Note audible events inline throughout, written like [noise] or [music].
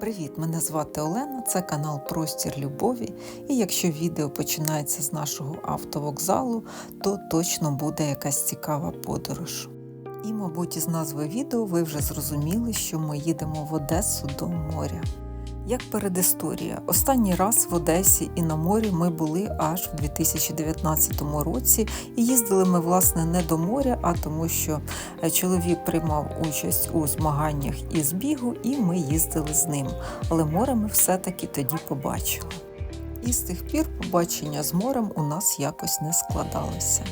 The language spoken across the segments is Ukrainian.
Привіт! Мене звати Олена, це канал Простір Любові. І якщо відео починається з нашого автовокзалу, то точно буде якась цікава подорож. І, мабуть, із назви відео ви вже зрозуміли, що ми їдемо в Одесу до моря. Як передісторія, останній раз в Одесі і на морі ми були аж в 2019 році, і їздили ми власне не до моря, а тому, що е, чоловік приймав участь у змаганнях із бігу, і ми їздили з ним. Але море ми все-таки тоді побачили. І з тих пір побачення з морем у нас якось не складалося.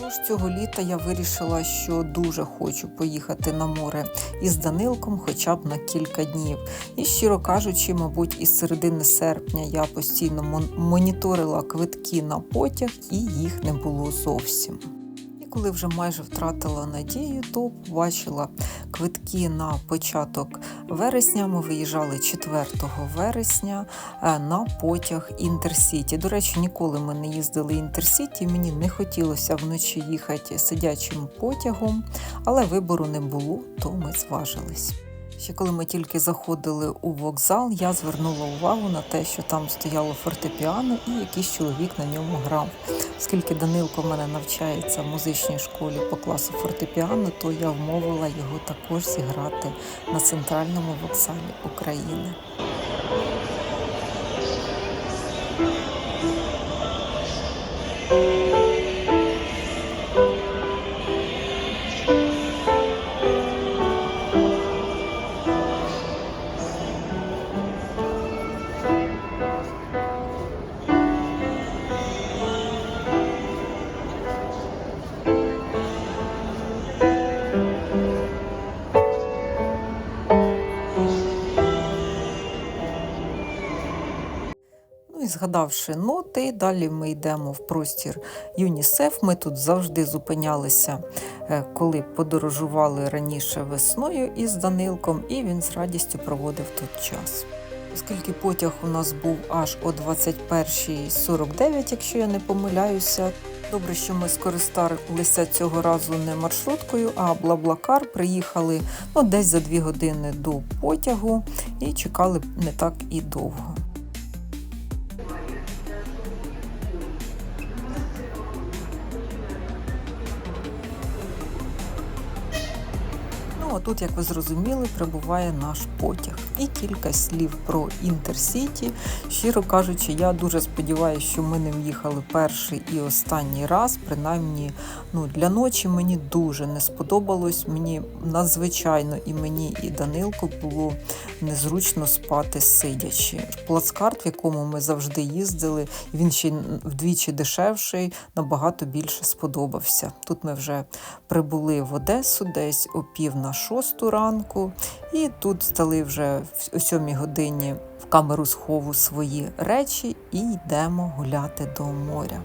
Тож цього літа я вирішила, що дуже хочу поїхати на море із Данилком хоча б на кілька днів. І, щиро кажучи, мабуть, із середини серпня я постійно мон- моніторила квитки на потяг, і їх не було зовсім. Коли вже майже втратила надію, то побачила квитки на початок вересня. Ми виїжджали 4 вересня е, на потяг Інтерсіті. До речі, ніколи ми не їздили Інтерсіті. Мені не хотілося вночі їхати сидячим потягом, але вибору не було, то ми зважились. Ще коли ми тільки заходили у вокзал, я звернула увагу на те, що там стояло фортепіано і якийсь чоловік на ньому грав. Оскільки Данилко в мене навчається в музичній школі по класу фортепіано, то я вмовила його також зіграти на центральному вокзалі України. Згадавши ноти, далі ми йдемо в простір ЮНІСЕФ. Ми тут завжди зупинялися, е, коли подорожували раніше весною із Данилком, і він з радістю проводив тут час. Оскільки потяг у нас був аж о 21.49, якщо я не помиляюся. Добре, що ми скористалися цього разу не маршруткою, а Блаблакар. Приїхали ну, десь за дві години до потягу і чекали не так і довго. Ну, а тут, як ви зрозуміли, прибуває наш потяг. І кілька слів про інтерсіті. Щиро кажучи, я дуже сподіваюся, що ми ним їхали перший і останній раз. Принаймні, ну для ночі мені дуже не сподобалось. Мені надзвичайно і мені, і Данилку було незручно спати сидячи. Плацкарт, в якому ми завжди їздили, він ще вдвічі дешевший, набагато більше сподобався. Тут ми вже прибули в Одесу десь о пів на шосту ранку, і тут здали вже о сьомій годині в камеру схову свої речі і йдемо гуляти до моря.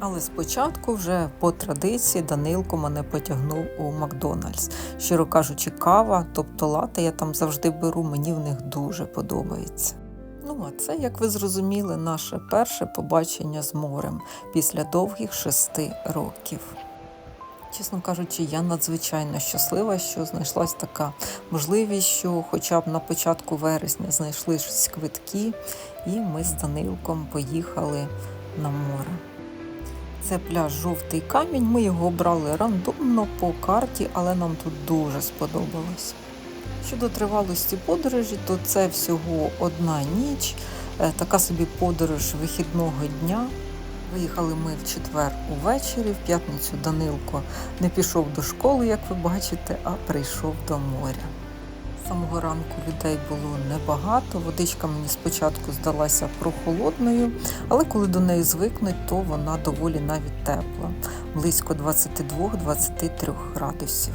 Але спочатку, вже по традиції, Данилко мене потягнув у Макдональдс. Щиро кажучи, кава, тобто лати я там завжди беру, мені в них дуже подобається. Ну, а це, як ви зрозуміли, наше перше побачення з морем після довгих шести років. Чесно кажучи, я надзвичайно щаслива, що знайшлась така можливість, що хоча б на початку вересня знайшлись квитки, і ми з Данилком поїхали на море. Це пляж Жовтий камінь. Ми його обрали рандомно по карті, але нам тут дуже сподобалось. Щодо тривалості подорожі, то це всього одна ніч, е, така собі подорож вихідного дня. Виїхали ми в четвер увечері, в п'ятницю Данилко не пішов до школи, як ви бачите, а прийшов до моря. Самого ранку людей було небагато. Водичка мені спочатку здалася прохолодною, але коли до неї звикнуть, то вона доволі навіть тепла, близько 22-23 градусів.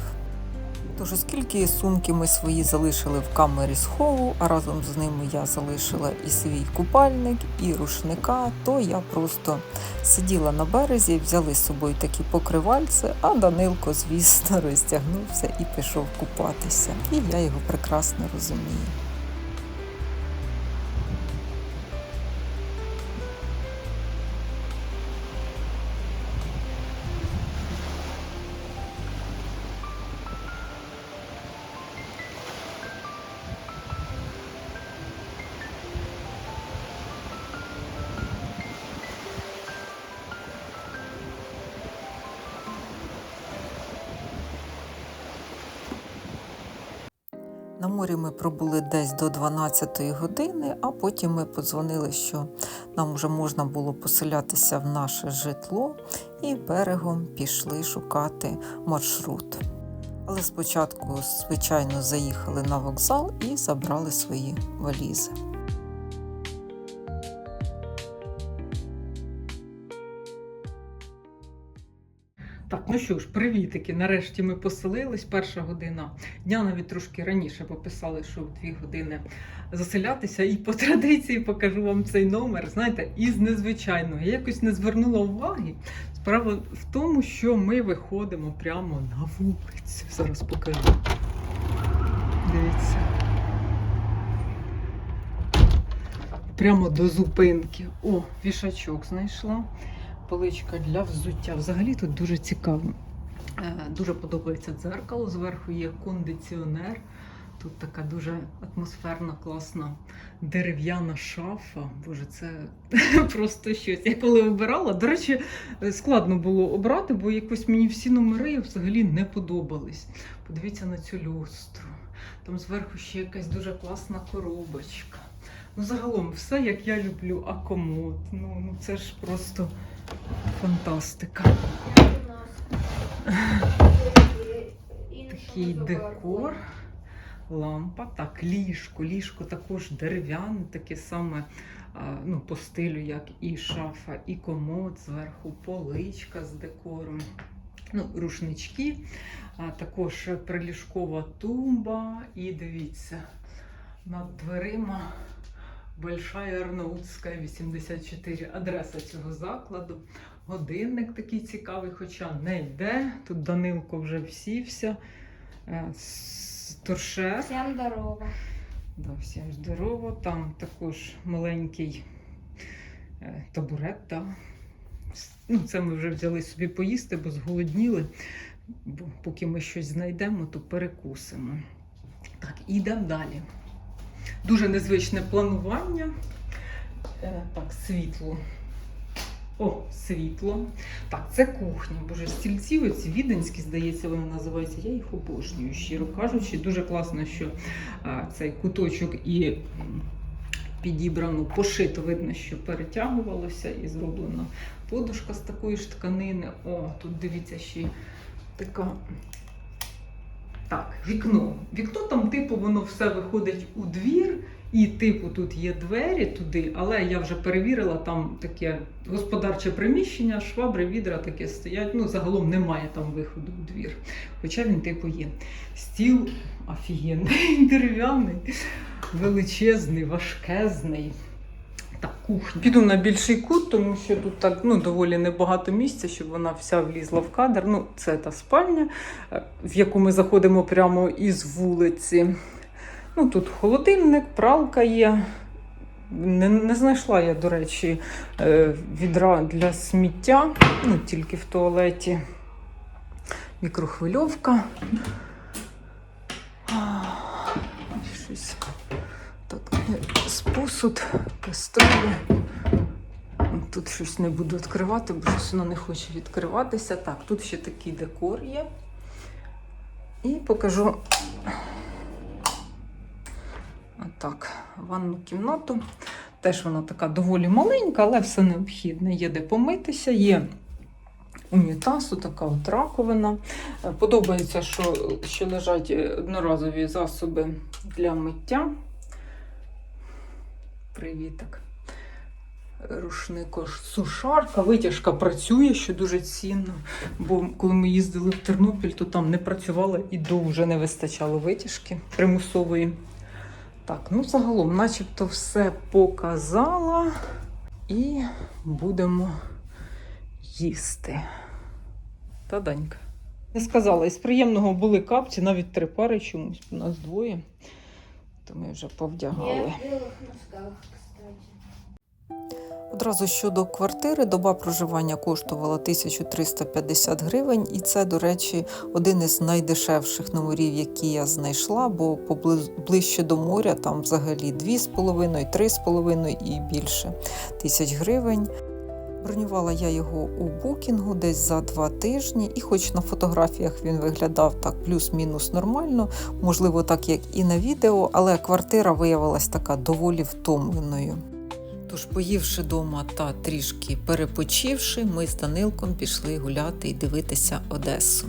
Тож, оскільки сумки ми свої залишили в камері схову, а разом з ними я залишила і свій купальник, і рушника, то я просто сиділа на березі, взяли з собою такі покривальці, а Данилко, звісно, [laughs] розтягнувся і пішов купатися. І я його прекрасно розумію. Пробули десь до 12 години, а потім ми подзвонили, що нам вже можна було поселятися в наше житло, і берегом пішли шукати маршрут. Але спочатку, звичайно, заїхали на вокзал і забрали свої валізи. Так, ну що ж, привітики. Нарешті ми поселились. Перша година дня навіть трошки раніше, бо писали, що в дві години заселятися. І по [laughs] традиції покажу вам цей номер. Знаєте, із незвичайного. Я якось не звернула уваги. Справа в тому, що ми виходимо прямо на вулицю. Зараз покажу. Дивіться. Прямо до зупинки. О, вішачок знайшла поличка для взуття. Взагалі тут дуже цікаво. Е, Дуже подобається дзеркало. Зверху є кондиціонер. Тут така дуже атмосферна, класна дерев'яна шафа. Боже, це [laughs] просто щось. Я коли обирала, до речі, складно було обрати, бо якось мені всі номери взагалі не подобались. Подивіться на цю люстру. Там зверху ще якась дуже класна коробочка. Ну, загалом, все як я люблю, а комод. Ну, ну це ж просто фантастика. Такий декор, лампа, так, ліжко. Ліжко також дерев'яне, таке саме ну, по стилю, як і шафа, і комод, зверху поличка з декором. Ну, рушнички, а також приліжкова тумба. І дивіться, над дверима Большая Арнаутська 84. Адреса цього закладу. Годинник такий цікавий, хоча не йде. Тут Данилко вже всівся. Е, Торшер. Всем здорово. Да, всім здорово. Там також маленький е, табурет. Да. Ну, це ми вже взяли собі поїсти, бо зголодніли. Бо поки ми щось знайдемо, то перекусимо. Так, ідемо далі. Дуже незвичне планування. Е, так, світло. О, світло. Так, це кухня. Боже, стільці оці віденські, здається, вони називаються. Я їх обожнюю, щиро кажучи. Дуже класно, що а, цей куточок і підібрано, пошито, видно, що перетягувалося і зроблена подушка з такої ж тканини. О, тут дивіться ще така. Так, вікно. Вікно там, типу, воно все виходить у двір, і, типу, тут є двері туди, але я вже перевірила, там таке господарче приміщення, швабри, відра таке стоять. Ну, загалом немає там виходу у двір. Хоча він, типу, є. Стіл офігенний, [laughs] дерев'яний, величезний, важкезний. Так, кухня. Піду на більший кут, тому що тут так ну, доволі небагато місця, щоб вона вся влізла в кадр. Ну, це та спальня, е, в яку ми заходимо прямо із вулиці. Ну, тут холодильник, пралка є. Не, не знайшла я, до речі, е, відра для сміття, ну, тільки в туалеті. Мікрохвильовка. Щось з посуд, каструлі. Тут щось не буду відкривати, бо щось воно не хоче відкриватися. Так, тут ще такий декор є. І покажу отак, ванну кімнату. Теж вона така доволі маленька, але все необхідне. Є де помитися, є унітаз, така от раковина. Е, Подобається, що, що лежать е, одноразові засоби для миття. Привіток. Рушник ось сушарка, витяжка працює, що дуже цінно. Бо коли ми їздили в Тернопіль, то там не працювала і дуже не вистачало витяжки примусової. Так, ну загалом, начебто, все показала. І будемо їсти. Та Данька. Не сказала, із приємного були капці, навіть три пари чомусь. У нас двоє. То ми вже повдягали. Одразу щодо квартири, доба проживання коштувала 1350 гривень, і це, до речі, один із найдешевших номерів, які я знайшла, бо поблиз- ближче до моря там взагалі 2,5, 3,5 і більше тисяч гривень. Бронювала я його у букінгу десь за два тижні, і хоч на фотографіях він виглядав так плюс-мінус нормально, можливо, так як і на відео, але квартира виявилась така доволі втомленою. Тож, поївши дома та трішки перепочивши, ми з Данилком пішли гуляти і дивитися Одесу.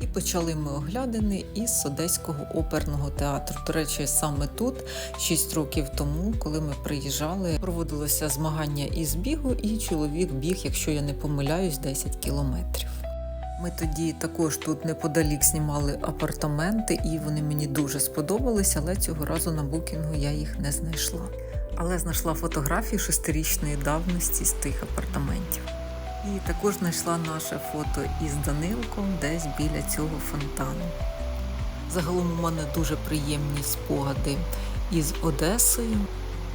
І почали ми оглядини із Одеського оперного театру. До речі, саме тут, 6 років тому, коли ми приїжджали, проводилося змагання із бігу, і чоловік біг, якщо я не помиляюсь, 10 кілометрів. Ми тоді також тут неподалік знімали апартаменти, і вони мені дуже сподобалися, але цього разу на букінгу я їх не знайшла. Але знайшла фотографії шестирічної давності з тих апартаментів. І також знайшла наше фото із Данилком десь біля цього фонтану. Загалом у мене дуже приємні спогади із Одесою.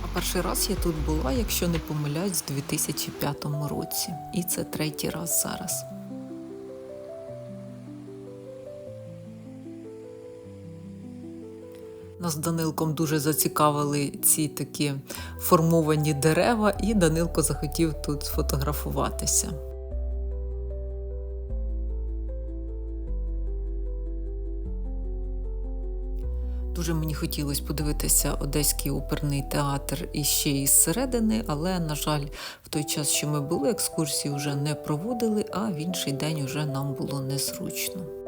А перший раз я тут була, якщо не помиляюсь, у 2005 році. І це третій раз зараз. Нас Данилком дуже зацікавили ці такі формовані дерева, і Данилко захотів тут сфотографуватися. Дуже мені хотілося подивитися Одеський оперний театр іще із середини, але, на жаль, в той час, що ми були, екскурсії вже не проводили, а в інший день вже нам було незручно.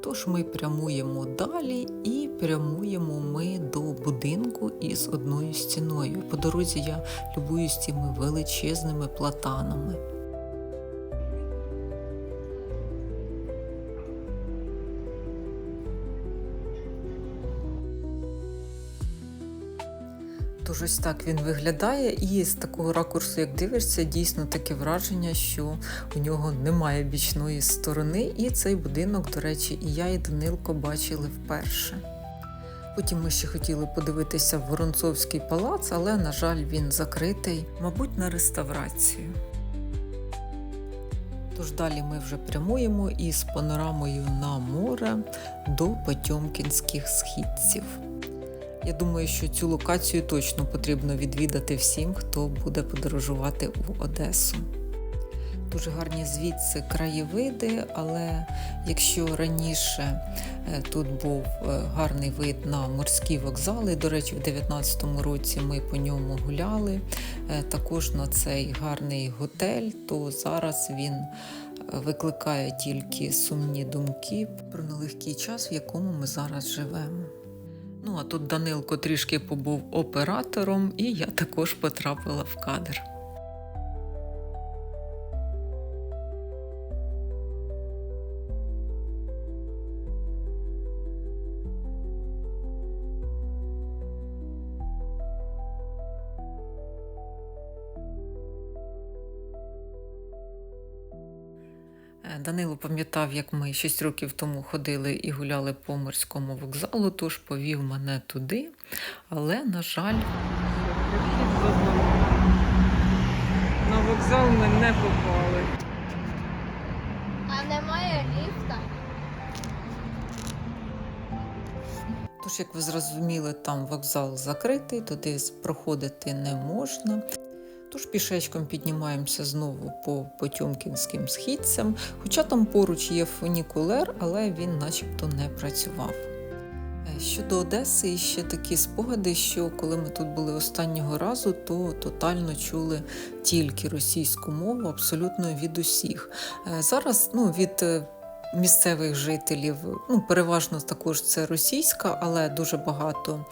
Тож ми прямуємо далі і прямуємо ми до будинку із одною стіною. По дорозі я любуюсь цими величезними платанами. Тож ось так він виглядає, і з такого ракурсу, як дивишся, дійсно таке враження, що у нього немає бічної сторони. І цей будинок, до речі, і я, і Данилко бачили вперше. Потім ми ще хотіли подивитися Воронцовський палац, але, на жаль, він закритий, мабуть, на реставрацію. Тож далі ми вже прямуємо із панорамою на море до Потьомкінських східців. Я думаю, що цю локацію точно потрібно відвідати всім, хто буде подорожувати у Одесу. Дуже гарні звідси краєвиди, але якщо раніше е, тут був е, гарний вид на морські вокзали, до речі, в 2019 році ми по ньому гуляли, е, також на цей гарний готель, то зараз він викликає тільки сумні думки про нелегкий час, в якому ми зараз живемо. Ну а тут Данилко трішки побув оператором, і я також потрапила в кадр. Данило пам'ятав, як ми 6 років тому ходили і гуляли по морському вокзалу, тож повів мене туди. Але, на жаль, На вокзал ми не попали. А немає ліфта? Тож, як ви зрозуміли, там вокзал закритий, туди проходити не можна. Тож пішечком піднімаємося знову по Потьомкінським східцям, хоча там поруч є фунікулер, але він начебто не працював. Е, Щодо Одеси, ще такі спогади, що коли ми тут були останнього разу, то тотально чули тільки російську мову абсолютно від усіх. Е, Зараз ну, від е, місцевих жителів, ну переважно також це російська, але дуже багато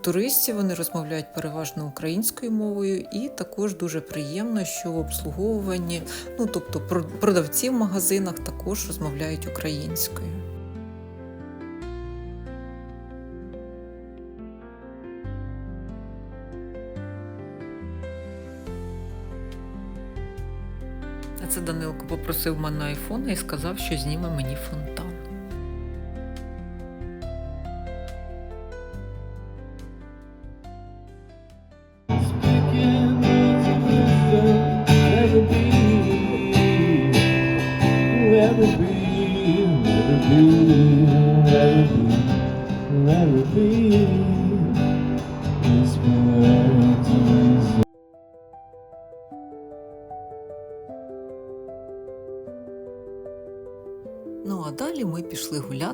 туристів. Вони розмовляють переважно українською мовою, і також дуже приємно, що в обслуговуванні, ну тобто про- продавці в магазинах також розмовляють українською. Це Данилко попросив мене айфона і сказав, що зніме мені фонтан.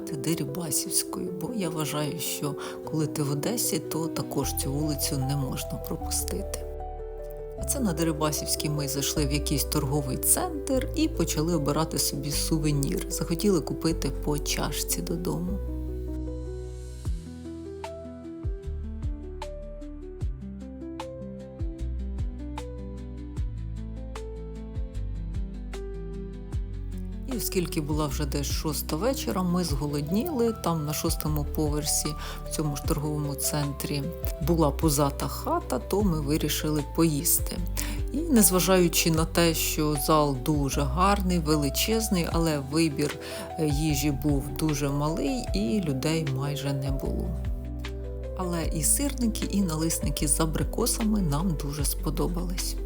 Пішли гуляти Дерибасівською, бо я вважаю, що коли ти в Одесі, то також цю вулицю не можна пропустити. А це на Дерибасівській ми зайшли в якийсь торговий центр і почали обирати собі сувенір. Захотіли купити по чашці додому. Оскільки була вже десь шоста вечора, ми зголодніли. Там на шостому поверсі в цьому ж торговому центрі була пузата хата, то ми вирішили поїсти. І незважаючи на те, що зал дуже гарний, величезний, але вибір е, їжі був дуже малий і людей майже не було. Але і сирники, і налисники з абрикосами нам дуже сподобались.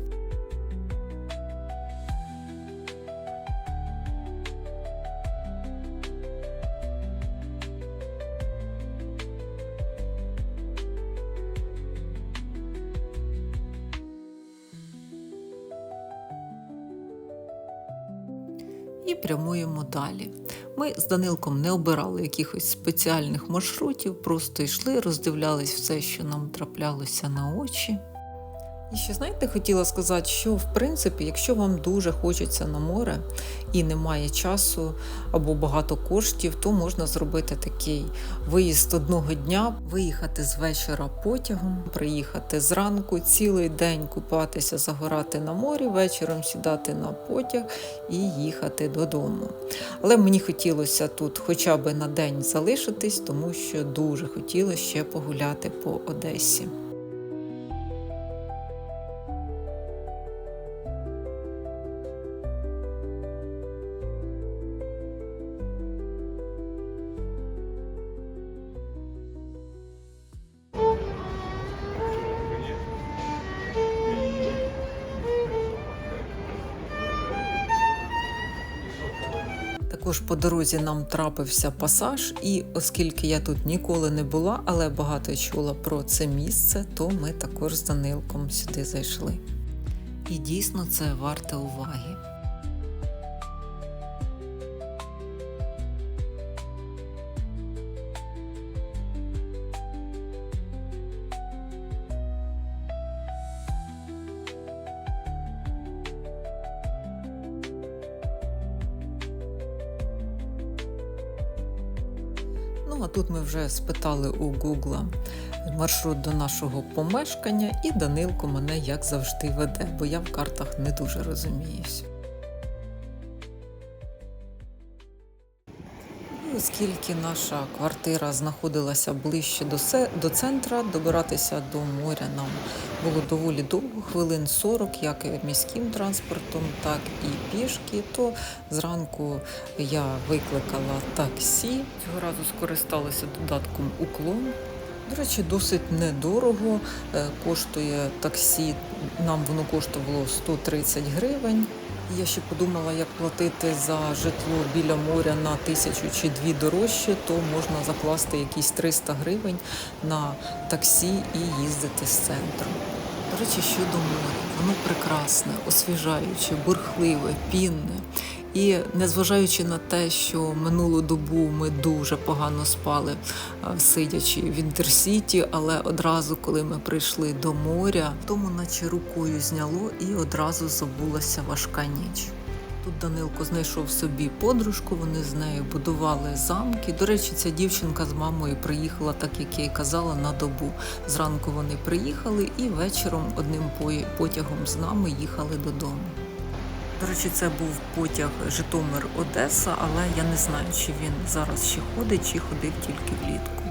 Далі. Ми з Данилком не обирали якихось спеціальних маршрутів, просто йшли, роздивлялись все, що нам траплялося на очі. І ще знаєте, хотіла сказати, що в принципі, якщо вам дуже хочеться на море і немає часу або багато коштів, то можна зробити такий виїзд одного дня, виїхати з вечора потягом, приїхати зранку, цілий день купатися, загорати на морі, вечором сідати на потяг і їхати додому. Але мені хотілося тут хоча б на день залишитись, тому що дуже хотілося ще погуляти по Одесі. Також по дорозі нам трапився пасаж, і оскільки я тут ніколи не була, але багато чула про це місце, то ми також з Данилком сюди зайшли. І дійсно це варте уваги. Вже спитали у Гугла маршрут до нашого помешкання, і Данилко мене як завжди веде, бо я в картах не дуже розуміюсь. Оскільки наша квартира знаходилася ближче до, се- до центра, добиратися до моря нам було доволі довго, хвилин 40, як і міським транспортом, так і пішки. То зранку я викликала таксі. Цього разу скористалася додатком уклон. До речі, досить недорого. Е, Коштує таксі, нам воно коштувало 130 гривень. Я ще подумала, як платити за житло біля моря на тисячу чи дві дорожче, то можна закласти якісь 300 гривень на таксі і їздити з центру. До речі, щодо моря, воно прекрасне, освіжаюче, бурхливе, пінне. І незважаючи на те, що минулу добу ми дуже погано спали, сидячи в інтерсіті, але одразу, коли ми прийшли до моря, тому наче рукою зняло і одразу забулася важка ніч. Тут Данилко знайшов собі подружку, вони з нею будували замки. До речі, ця дівчинка з мамою приїхала, так як я й казала, на добу. Зранку вони приїхали і вечором одним потягом з нами їхали додому. До речі, це був потяг Житомир-Одеса, але я не знаю, чи він зараз ще ходить, чи ходив тільки влітку.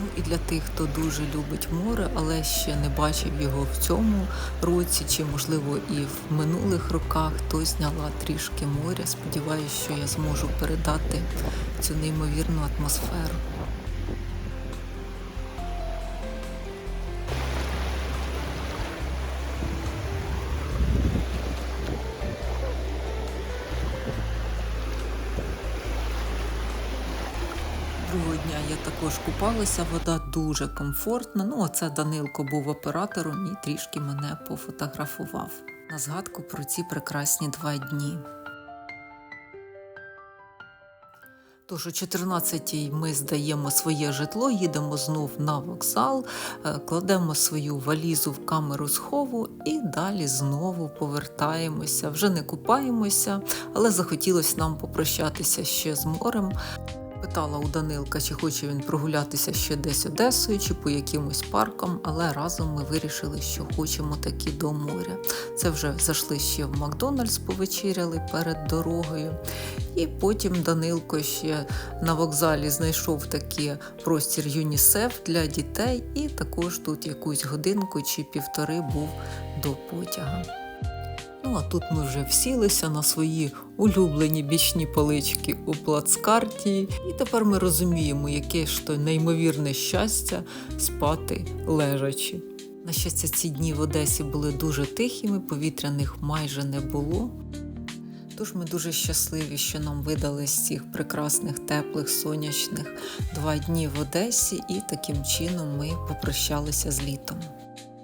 Ну і для тих, хто дуже любить море, але ще не бачив його в цьому році, чи можливо і в минулих роках, то зняла трішки моря. Сподіваюся, що я зможу передати цю неймовірну атмосферу. Дня я також купалася, вода дуже комфортна. Ну, а це Данилко був оператором і трішки мене пофотографував. На згадку про ці прекрасні два дні. Тож о 14-й ми здаємо своє житло, їдемо знов на вокзал, е, кладемо свою валізу в камеру схову і далі знову повертаємося. Вже не купаємося, але захотілося нам попрощатися ще з морем. Питала у Данилка, чи хоче він прогулятися ще десь Одесою, чи по якимось паркам, але разом ми вирішили, що хочемо таки до моря. Це вже зайшли ще в Макдональдс, повечеряли перед дорогою. І потім Данилко ще на вокзалі знайшов такий простір ЮНІСЕФ для дітей, і також тут якусь годинку чи півтори був до потяга. Ну а тут ми вже всілися на свої улюблені бічні палички у плацкарті, і тепер ми розуміємо, яке ж то неймовірне щастя спати лежачи. На щастя, ці дні в Одесі були дуже тихими, повітряних майже не було. Тож ми дуже щасливі, що нам видали з цих прекрасних, теплих, сонячних два дні в Одесі, і таким чином ми попрощалися з літом.